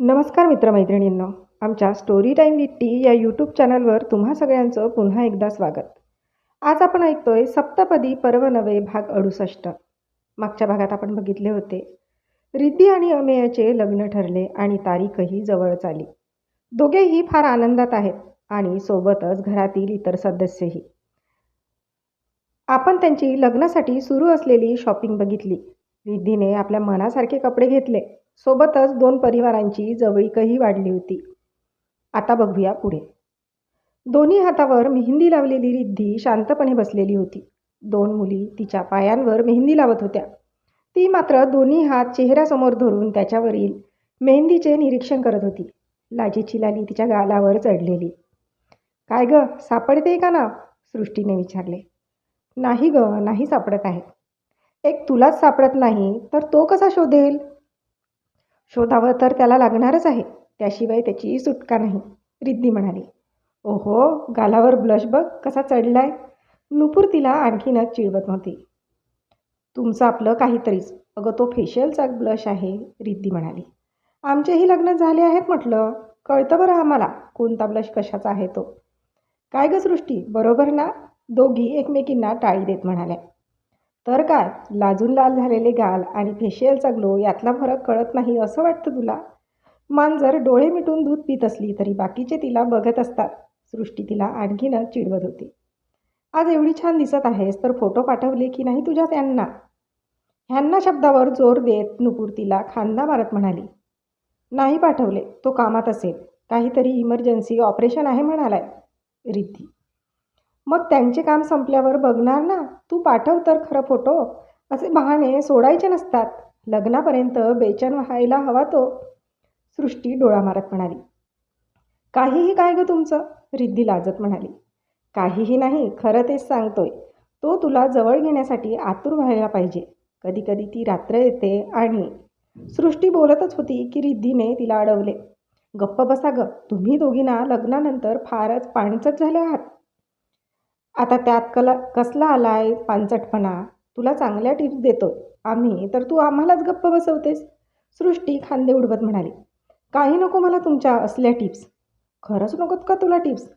नमस्कार मित्रमैत्रिणींनो. आमच्या स्टोरी टाईम विथ टी या यूट्यूब चॅनलवर तुम्हा सगळ्यांचं पुन्हा एकदा स्वागत. आज आपण ऐकतोय सप्तपदी पर्व नवे भाग अडुसष्ट. मागच्या भागात आपण बघितले होते. रिद्धी आणि अमेयाचे लग्न ठरले आणि तारीखही जवळच आली. दोघेही फार आनंदात आहेत आणि सोबतच घरातील इतर सदस्यही. आपण त्यांची लग्नासाठी सुरू असलेली शॉपिंग बघितली. रिद्धीने आपल्या मनासारखे कपडे घेतले. सोबतच दोन परिवारांची जवळीकही वाढली होती. आता बघूया पुढे. दोन्ही हातावर मेहंदी लावलेली रिद्धी शांतपणे बसलेली होती. दोन मुली तिच्या पायांवर मेहंदी लावत होत्या. ती मात्र दोन्ही हात चेहऱ्यासमोर धरून त्याच्यावरील मेहंदीचे निरीक्षण करत होती. लाजेची लाली तिच्या गालावर चढलेली. काय ग सापडते का ना सृष्टीने विचारले. नाही ग नाही सापडत आहे. एक तुलाच सापडत नाही तर तो कसा शोधेल? शोधावं तर त्याला लागणारच आहे. त्याशिवाय त्याची सुटका नाही. रिद्धी म्हणाली ओहो गालावर ब्लश बघ कसा चढलाय. नुपूर तिला आणखीनच चिडवत नव्हती तुमचं आपलं काहीतरीच. अगं तो फेशियलचा ब्लश आहे रिद्धी म्हणाली. आमचेही लग्न झाले आहेत म्हटलं. कळतं बरं आम्हाला कोणता ब्लश कशाचा आहे तो. काय ग सृष्टी? बरोबर ना? दोघी एकमेकींना टाळी देत म्हणाल्या. तर काय? लाजून लाल झालेले गाल आणि फेशियलचा ग्लो यातला फरक कळत नाही असं वाटतं तुला? मान जर डोळे मिटून दूध पित असली तरी बाकीचे तिला बघत असतात. सृष्टी तिला आणखीनच चिडवत होती. आज एवढी छान दिसत आहेस तर फोटो पाठवले की नाही तुझ्या त्यांना ह्यांना शब्दावर जोर देत नुपूर तिला खांदा मारत म्हणाली. नाही पाठवले तो कामात असेल. काहीतरी इमर्जन्सी ऑपरेशन आहे म्हणालाय. रिद्धी मग त्यांचे काम संपल्यावर बघणार ना? तू पाठव तर खरं फोटो. असे बहाणे सोडायचे नसतात. लग्नापर्यंत बेचन व्हायला हवा तो. सृष्टी डोळा मारत म्हणाली. काहीही काय गं तुमचं? रिद्धी लाजत म्हणाली. काहीही नाही खरं तेच सांगतोय. तो तुला जवळ घेण्यासाठी आतुर व्हायला पाहिजे. कधी कधी ती रात्र येते आणि सृष्टी बोलतच होती की रिद्धीने तिला अडवले. गप्प बसा ग. तुम्ही दोघींना लग्नानंतर फारच पाणचट झाले आहात. आता त्यात कला कसला आला आहे पानचटपणा? तुला चांगल्या टिप्स देतो. आम्ही तर तू आम्हालाच गप्प बसवतेस. सृष्टी खांदे उडवत म्हणाली. काही नको मला तुमच्या असल्या टिप्स. खरंच नकोत का तुला टिप्स?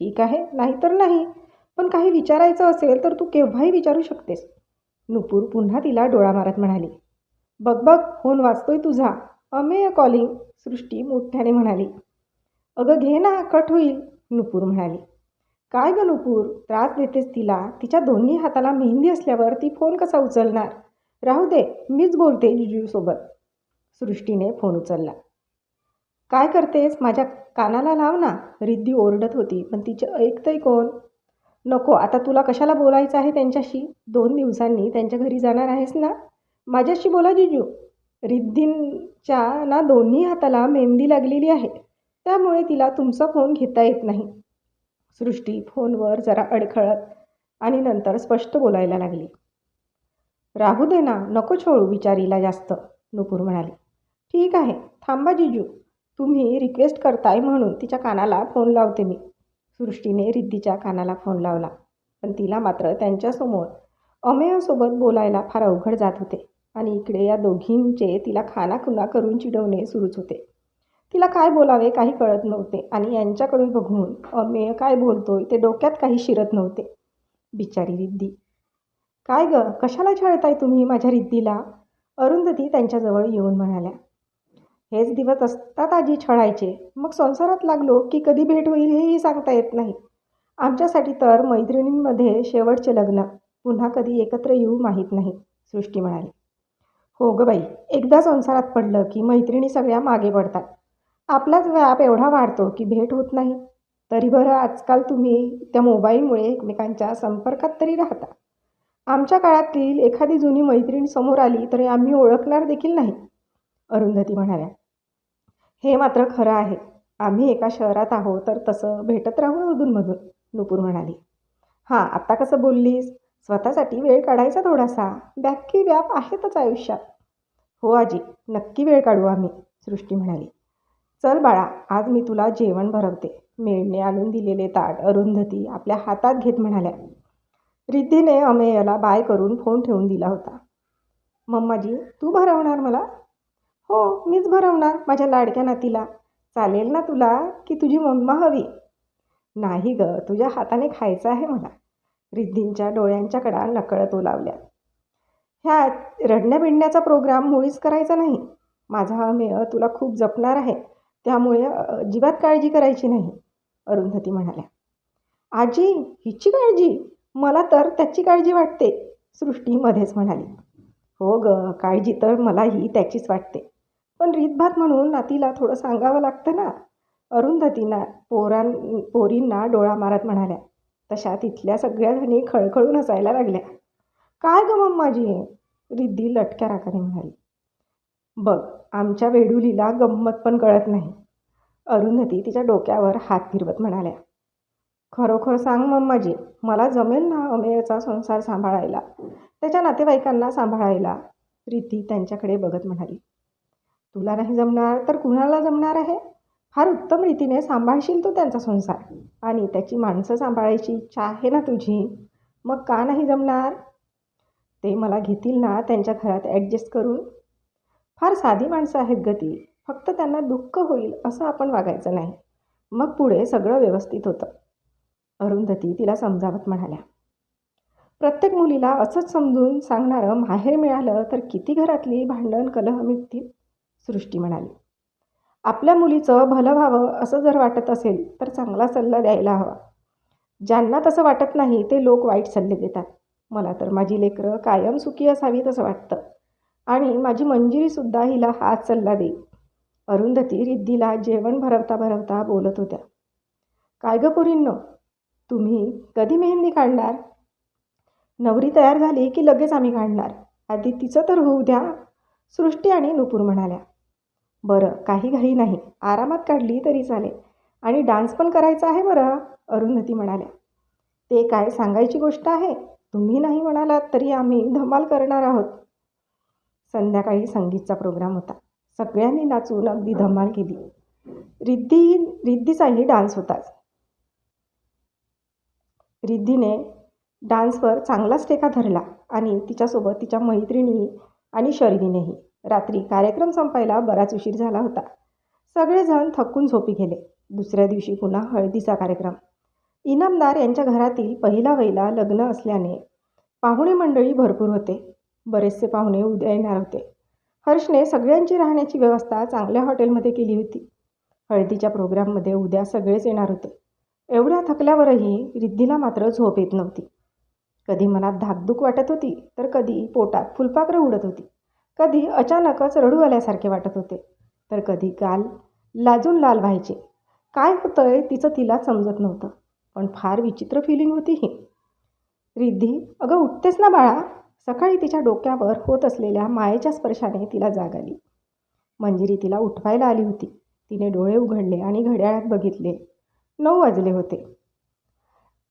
ठीक आहे नाही तर नाही. पण काही विचारायचं असेल तर तू केव्हाही विचारू शकतेस. नुपूर पुन्हा तिला डोळा मारत म्हणाली. बघ बघ फोन वाचतोय तुझा. अमेय कॉलिंग. सृष्टी मोठ्याने म्हणाली. अगं घे ना कट होईल. नुपूर म्हणाली. काय ग नुपूर त्रास देतेस तिला. तिच्या दोन्ही हाताला मेहंदी असल्यावर ती फोन कसा उचलणार? राहू दे मीच बोलते जिजूसोबत. सृष्टीने फोन उचलला. काय करतेस? माझ्या कानाला लाव ना. रिद्धी ओरडत होती पण तिचे ऐकतंय कोण? नको आता तुला कशाला बोलायचं आहे त्यांच्याशी? दोन दिवसांनी त्यांच्या घरी जाणार आहेस ना? माझ्याशी बोला जिजू. रिद्धींच्या ना दोन्ही हाताला मेहंदी लागलेली आहे. त्यामुळे तिला तुमचा फोन घेता येत नाही. सृष्टी फोनवर जरा अडखळत आणि नंतर स्पष्ट बोलायला लागली. राहू दे ना नको छोळू विचारीला जास्त नुपूर म्हणाली. ठीक आहे थांबा जिजू. तुम्ही रिक्वेस्ट करताय म्हणून तिच्या कानाला फोन लावते मी. सृष्टीने रिद्धीच्या कानाला फोन लावला पण तिला मात्र त्यांच्यासमोर अमेयासोबत बोलायला फार अवघड जात होते आणि इकडे या दोघींचे तिला खानाखुना करून चिडवणे सुरूच होते. तिला काय बोलावे काही कळत नव्हते आणि यांच्याकडून बघून अमेय काय बोलतोय? ते डोक्यात काही शिरत नव्हते. बिचारी रिद्धी. काय ग? कशाला छळताय तुम्ही माझ्या रिद्धीला अरुंधती त्यांच्याजवळ येऊन म्हणाल्या. हेच दिवस असतात आजी छळायचे. मग संसारात लागलो की कधी भेट होईल हेही सांगता येत नाही. आमच्यासाठी तर मैत्रिणींमध्ये शेवटचे लग्न. पुन्हा कधी एकत्र येऊ माहीत नाही सृष्टी म्हणाली. हो ग बाई. एकदा संसारात पडलं की मैत्रिणी सगळ्या मागे पडतात. आपलाच व्याप एवढा वाढतो की भेट होत नाही. तरी बरं आजकाल तुम्ही त्या मोबाईलमुळे एकमेकांच्या संपर्कात तरी राहता. आमच्या काळातील एखादी जुनी मैत्रीण समोर आली तरी आम्ही ओळखणार देखील नाही अरुंधती म्हणाल्या. हे मात्र खरं आहे. आम्ही एका शहरात आहोत तर तसं भेटत राहू अधूनमधून नुपूर म्हणाली. हां आत्ता कसं बोललीस? स्वतःसाठी वेळ काढायचा थोडासा. बॅक्की व्याप आहेतच आयुष्यात. हो आजी नक्की वेळ काढू आम्ही सृष्टी म्हणाली. चल बाळा आज मी तुला जेवण भरवते. मेळने आणून दिलेले ताट अरुंधती आपल्या हातात घेत म्हणाल्या. रिद्धीने अमेयाला बाय करून फोन ठेवून दिला होता. मम्माजी तू भरवणार मला? हो मीच भरवणार माझ्या लाडक्या नातीला. चालेल ना तुला की तुझी मम्मा हवी? नाही ग तुझ्या हाताने खायचं आहे मला. रिद्धींच्या डोळ्यांच्या कडा नकळत ओलावल्या. ह्या रडण्या बिडण्याचा प्रोग्राम मुळीच करायचा नाही. माझा अमेय तुला खूप जपणार आहे. त्यामुळे अजिबात काळजी करायची नाही अरुंधती म्हणाल्या. आजी हिची काळजी? मला तर त्याची काळजी वाटते सृष्टी मध्येच म्हणाली. हो ग काळजी तर मलाही त्याचीच वाटते. पण रीतभात म्हणून नातीला थोडं सांगावं लागतं ना? अरुंधतींना पोरां पोरींना डोळा मारत म्हणाल्या. तशा तिथल्या सगळ्या जणी खळखळून हसायला लागल्या. काय ग मम्माजी? रिद्धी लटक्या राखाने म्हणाली. बघ आमच्या वेडुलीला गंमत पण कळत नाही. अरुंधती तिच्या डोक्यावर हात फिरवत म्हणाल्या खरोखर सांग मम्माजी मला जमेल ना अमेयचा संसार सांभाळायला? त्याच्या नातेवाईकांना सांभाळायला? प्रीती त्यांच्याकडे बघत म्हणाली तुला नाही जमणार तर कुणाला जमणार आहे? फार उत्तम रीतीने सांभाळशील तू त्यांचा संसार. आणि त्याची माणसं सांभाळायची इच्छा आहे ना तुझी? मग का नाही जमणार? ते मला घेतील ना त्यांच्या घरात ॲडजस्ट करून? फार साधी माणसं आहेत गती फक्त त्यांना दुःख होईल असं आपण वागायचं नाही. मग पुढे सगळं व्यवस्थित होतं. अरुंधती तिला समजावत म्हणाल्या. प्रत्येक मुलीला असंच समजून सांगणारं माहेर मिळालं तर किती घरातली भांडण कलह मिटतील सृष्टी म्हणाली. आपल्या मुलीचं भलं व्हावं असं जर वाटत असेल तर चांगला सल्ला द्यायला हवा. ज्यांना तसं वाटत नाही ते लोक वाईट सल्ले देतात. मला तर माझी लेकरं कायम सुखी असावीत असं वाटतं. आणि माझी मंजिरीसुद्धा हिला हाच सल्ला देईल अरुंधती रिद्धीला जेवण भरवता भरवता बोलत होत्या. काय गं पुरींनो तुम्ही कधी मेहंदी काढणार? नवरी तयार झाली की लगेच आम्ही काढणार. आधी तिचं तर होऊ द्या. सृष्टी आणि नुपूर म्हणाल्या. बरं काही घाई नाही. आरामात काढली तरी चालेल. आणि डान्स पण करायचा आहे बरं अरुंधती म्हणाल्या. ते काय सांगायची गोष्ट आहे? तुम्ही नाही म्हणालात तरी आम्ही धमाल करणार आहोत. संध्याकाळी संगीतचा प्रोग्राम होता. सगळ्यांनी नाचून अगदी धमाल केली. रिद्धी रिद्धीचाही डान्स होताच रिद्धीने डान्सवर चांगलाच टेका धरला आणि तिच्यासोबत तिच्या मैत्रिणी आणि शर्वीनेही. रात्री कार्यक्रम संपायला बराच उशीर झाला होता. सगळेजण थकून झोपी गेले. दुसऱ्या दिवशी पुन्हा हळदीचा कार्यक्रम. इनामदार यांच्या घरातील पहिला वहिला लग्न असल्याने पाहुणे मंडळी भरपूर होते. बरेचसे पाहुणे उद्या येणार होते. हर्षने सगळ्यांची राहण्याची व्यवस्था चांगल्या हॉटेलमध्ये केली होती. हळदीच्या प्रोग्राममध्ये उद्या सगळेच येणार होते. एवढ्या थकल्यावरही रिद्धीला मात्र झोप येत नव्हती. कधी मनात धाकधूक वाटत होती तर कधी पोटात फुलपाखरं उडत होती. कधी अचानकच रडू आल्यासारखे वाटत होते. तर कधी गाल लाजून लाल व्हायचे. काय होतंय तिचं तिला समजत नव्हतं. पण फार विचित्र फिलिंग होती ही. रिद्धी अगं उठतेस ना बाळा? सकाळी तिच्या डोक्यावर होत असलेल्या मायेच्या स्पर्शाने तिला जाग आली. मंजिरी तिला उठवायला आली होती. तिने डोळे उघडले आणि घड्याळात बघितले. नऊ वाजले होते.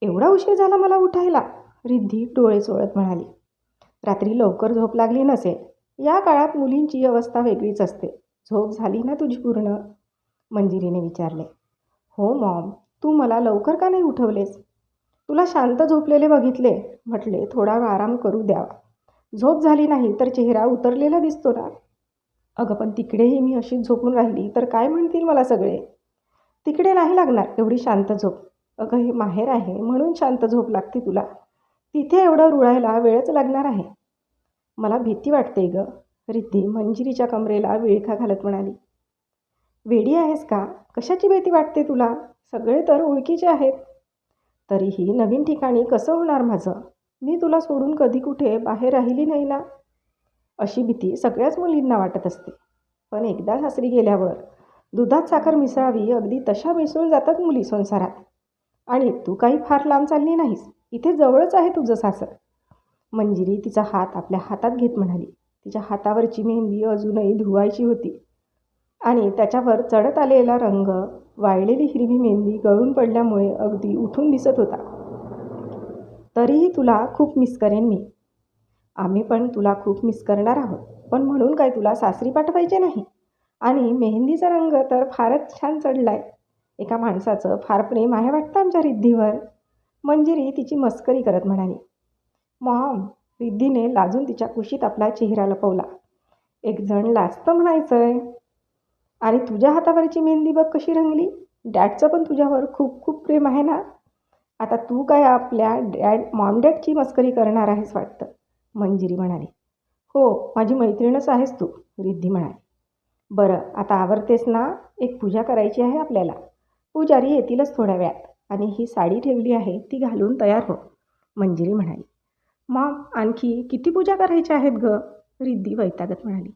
एवढा उशीर झाला मला उठायला रिद्धी डोळे चोळत म्हणाली. रात्री लवकर झोप लागली नसेल या काळात मुलींची अवस्था वेगळीच असते. झोप झाली ना तुझी पूर्ण? मंजिरीने विचारले. हो मॉम. तू मला लवकर का नाही उठवलेस? तुला शांत झोपलेले बघितले. म्हटले थोडा आराम करू द्यावा. झोप झाली नाही तर चेहरा उतरलेला दिसतो ना. अगं पण तिकडेही मी अशीच झोपून राहिली तर काय म्हणतील मला सगळे? तिकडे नाही लागणार एवढी शांत झोप. अगं हे माहेर आहे म्हणून शांत झोप लागते तुला. तिथे एवढं रुळायला वेळच लागणार आहे. मला भीती वाटते ग. रिद्धी मंजिरीच्या कमरेला विळखा घालत म्हणाली. वेडी आहेस का? कशाची भीती वाटते तुला? सगळे तर ओळखीचे आहेत. तरीही नवीन ठिकाणी कसं होणार माझं? मी तुला सोडून कधी कुठे बाहेर राहिली नाही ना? अशी भीती सगळ्याच मुलींना वाटत असते. पण एकदा सासरी गेल्यावर दुधात साखर मिसळावी अगदी तशा मिसळून जातात मुली संसारात. आणि तू काही फार लांब चालली नाहीस. इथे जवळच आहे तुझं सासर. मंजिरी तिचा हात आपल्या हातात घेत म्हणाली. तिच्या हातावरची मेहंदी अजूनही धुवायची होती. आणि त्याच्यावर चढत आलेला रंग वाळलेली हिरवी मेहंदी गळून पडल्यामुळे अगदी उठून दिसत होता. तरीही तुला खूप मिस करेन मी. आम्ही पण तुला खूप मिस करणार आहोत. पण म्हणून काय तुला सासरी पाठवायचे नाही? आणि मेहंदीचा रंग तर फारच छान चढलाय. एका माणसाचं फार प्रेम आहे वाटतं आमच्या रिद्धीवर. मंजिरी तिची मस्करी करत म्हणाली. मॉम रिद्धीने लाजून तिच्या कुशीत आपला चेहरा लपवला. एक जण लाजतं म्हणायचंय. आणि तुझ्या हातावरची मेहंदी बघ कशी रंगली. डॅडचं पण तुझ्यावर खूप खूप प्रेम आहे ना? आता तू काय आपल्या डॅड मॉम डॅडची मस्करी करणार आहेस वाटतं? मंजिरी म्हणाली. हो माझी मैत्रीणच आहेस तू रिद्धी म्हणाली. बरं आता आवरतेस ना? एक पूजा करायची आहे आपल्याला. पुजारी येतीलच थोड्या वेळात आणि ही साडी ठेवली आहे ती घालून तयार हो मंजिरी म्हणाली. मॉम आणखी किती पूजा करायच्या आहेत ग? रिद्धी वैतागत म्हणाली.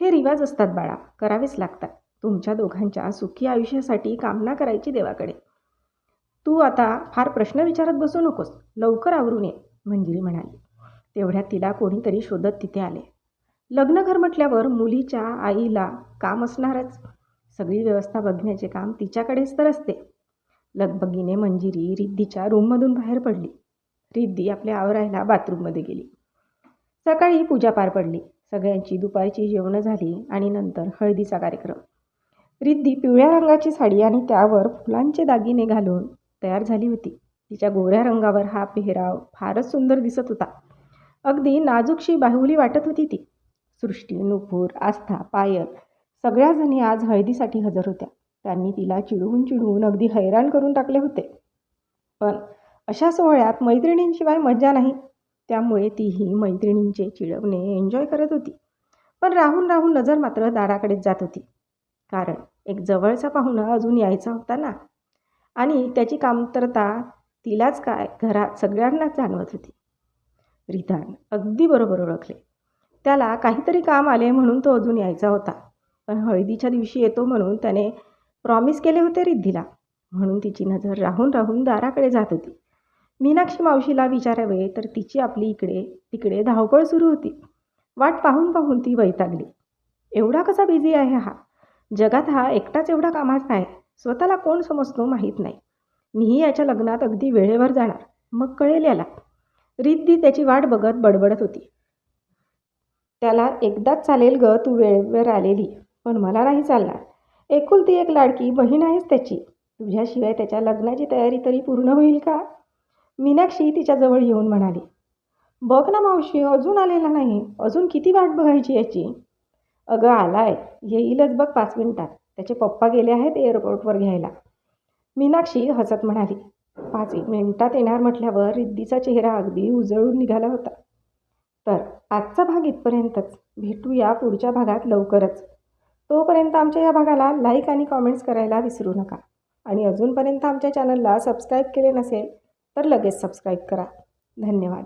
हे रिवाज असतात बाळा करावेच लागतात. तुमच्या दोघांच्या सुखी आयुष्यासाठी कामना करायची देवाकडे. तू आता फार प्रश्न विचारत बसू नकोस. लवकर आवरून ये मंजिरी म्हणाली. तेवढ्यात तिला कोणीतरी शोधत तिथे आले. लग्नघर म्हटल्यावर मुलीच्या आईला काम असणारच. सगळी व्यवस्था बघण्याचे काम तिच्याकडेच तर असते. लगबगीने मंजिरी रिद्धीच्या रूममधून बाहेर पडली. रिद्धी आपल्या आवरायला बाथरूममध्ये गेली. सकाळी पूजा पार पडली. सगळ्यांची दुपारची जेवणं झाली आणि नंतर हळदीचा कार्यक्रम. रिद्धी पिवळ्या रंगाची साडी आणि त्यावर फुलांचे दागिने घालून तयार झाली होती. तिच्या गोऱ्या रंगावर हा पेहराव फारच सुंदर दिसत होता. अगदी नाजूकशी बाहुली वाटत होती ती. सृष्टी नुपूर आस्था पायल सगळ्या जणी आज हळदीसाठी हजर होत्या. त्यांनी तिला चिडवून चिडवून अगदी हैराण करून टाकले होते. पण अशा सोहळ्यात मैत्रिणींशिवाय मज्जा नाही. त्यामुळे तीही मैत्रिणींचे चिडवणे एन्जॉय करत होती. पण राहून राहून नजर मात्र दाराकडेच जात होती. कारण एक जवळचा पाहुणा अजून यायचा होता ना. आणि त्याची कामतरता तिलाच काय घरात सगळ्यांनाच जाणवत होती. रिधान अगदी बरोबर ओळखले. त्याला काहीतरी काम आले म्हणून तो अजून यायचा होता. पण हळदीच्या दिवशी येतो म्हणून त्याने प्रॉमिस केले होते रिद्धीला म्हणून तिची नजर राहून राहून दाराकडे जात होती. मीनाक्षी मावशीला विचारावे तर तिची आपली इकडे तिकडे धावपळ सुरू होती. वाट पाहून पाहून ती वैतागली. एवढा कसा बिझी आहे हा? जगात हा एकटाच एवढा कामाचा आहे स्वतःला कोण समजतो माहीत नाही. मीही याच्या लग्नात अगदी वेळेवर जाणार. मग कळेल याला. रिद्धी त्याची वाट बघत बडबडत होती. त्याला एकदाच चालेल ग तू वेळेवर आलेली. पण मला नाही चालणार. एकुलती एक लाडकी बहीण आहेस त्याची. तुझ्याशिवाय त्याच्या लग्नाची तयारी तरी पूर्ण होईल का? मीनाक्षी तिच्याजवळ येऊन म्हणाली. बघ ना मावशी अजून आलेला नाही. अजून किती वाट बघायची याची? अगं आलाय येईलच बघ पाच मिनिटात. त्याचे पप्पा गेले आहेत एअरपोर्टवर घ्यायला. मीनाक्षी हसत म्हणाली पाच एक मिनिटात येणार म्हटल्यावर रिद्धीचा चेहरा अगदी उजळून निघाला होता. तर आजचा भाग इथपर्यंतच. भेटूया पुढच्या भागात लवकरच. तोपर्यंत आमच्या या भागाला लाईक आणि कॉमेंट्स करायला विसरू नका. आणि अजूनपर्यंत आमच्या चॅनलला सबस्क्राईब केले नसेल तर लगेच सबस्क्राईब करा. धन्यवाद.